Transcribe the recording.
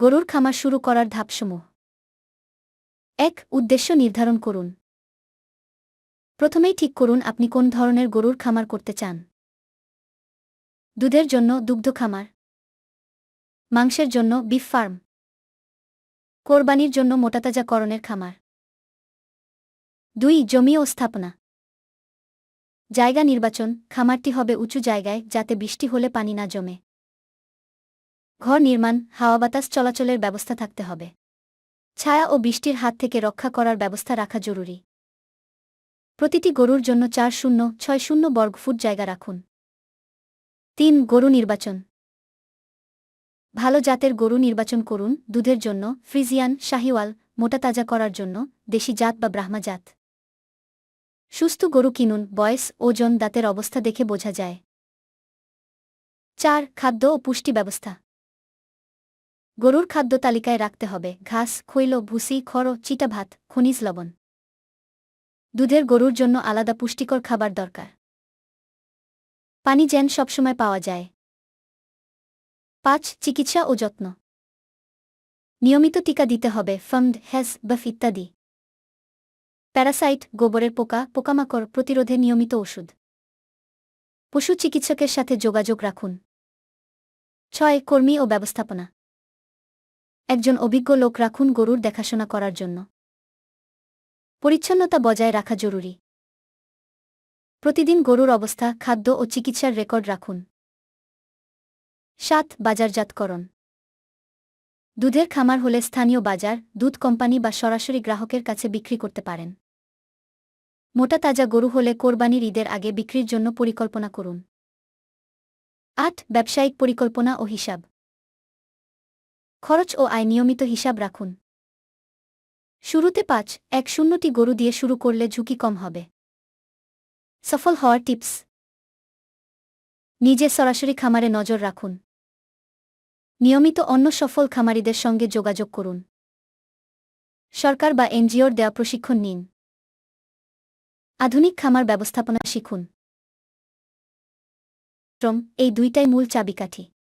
গরুর খামার শুরু করার ধাপসমূহ। এক, উদ্দেশ্য নির্ধারণ করুন। প্রথমেই ঠিক করুন আপনি কোন ধরনের গরুর খামার করতে চান। দুধের জন্য দুগ্ধ খামার। মাংসের জন্য বিফ ফার্ম। কোরবানির জন্য মোটাতাজাকরণের খামার। দুই, জমি ও স্থাপনা। জায়গা নির্বাচন, খামারটি হবে উঁচু জায়গায় যাতে বৃষ্টি হলে পানি না জমে। ঘর নির্মাণ, হাওয়া বাতাস, চলাচলের ব্যবস্থা থাকতে হবে। ছায়া ও বৃষ্টির হাত থেকে রক্ষা করার ব্যবস্থা রাখা জরুরি। প্রতিটি গরুর জন্য চার শূন্য, ছয় শূন্য বর্গফুট জায়গা রাখুন। তিন, গরু নির্বাচন। ভালো জাতের গরু নির্বাচন করুন, দুধের জন্য, ফ্রিজিয়ান, শাহিওয়াল, মোটা তাজা করার জন্য, দেশি জাত বা ব্রাহ্মা জাত। সুস্থ গরু কিনুন, বয়স, ওজন, দাঁতের অবস্থা দেখে বোঝা যায়। চার, খাদ্য ও পুষ্টি ব্যবস্থা। গরুর খাদ্য তালিকায় রাখতে হবে, ঘাস, খৈল, ভুসি, খড়, চিটা ভাত, খনিজ লবণ। দুধের গরুর জন্য আলাদা পুষ্টিকর খাবার দরকার। পানি যেন সবসময় পাওয়া যায়। পাঁচ, চিকিৎসা ও যত্ন। নিয়মিত টিকা দিতে হবে ফান্ড হ্যাজ, বাফ ইত্যাদি। প্যারাসাইট, গোবরের পোকা, পোকামাকড় প্রতিরোধে নিয়মিত ওষুধ। পশু চিকিৎসকের সাথে যোগাযোগ রাখুন। ছয়, কর্মী ও ব্যবস্থাপনা। একজন অভিজ্ঞ লোক রাখুন গরুর দেখাশোনা করার জন্য। পরিচ্ছন্নতা বজায় রাখা জরুরি। প্রতিদিন গরুর অবস্থা, খাদ্য ও চিকিৎসার রেকর্ড রাখুন। সাত, বাজারজাতকরণ। দুধের খামার হলে স্থানীয় বাজার, দুধ কোম্পানি বা সরাসরি গ্রাহকের কাছে বিক্রি করতে পারেন। মোটা তাজা গরু হলে কোরবানির ঈদের আগে বিক্রির জন্য পরিকল্পনা করুন। আট, ব্যবসায়িক পরিকল্পনা ও হিসাব। খরচ ও আয় নিয়মিত হিসাব রাখুন। শুরুতে পাঁচ, এক শূন্যটি গরু দিয়ে শুরু করলে ঝুঁকি কম হবে। সফল হওয়ার টিপস। নিজে সরাসরি খামারে নজর রাখুন। নিয়মিত অন্য সফল খামারিদের সঙ্গে যোগাযোগ করুন। সরকার বা এনজিওর দেওয়া প্রশিক্ষণ নিন। আধুনিক খামার ব্যবস্থাপনা শিখুন। শ্রম, এই দুইটাই মূল চাবিকাঠি।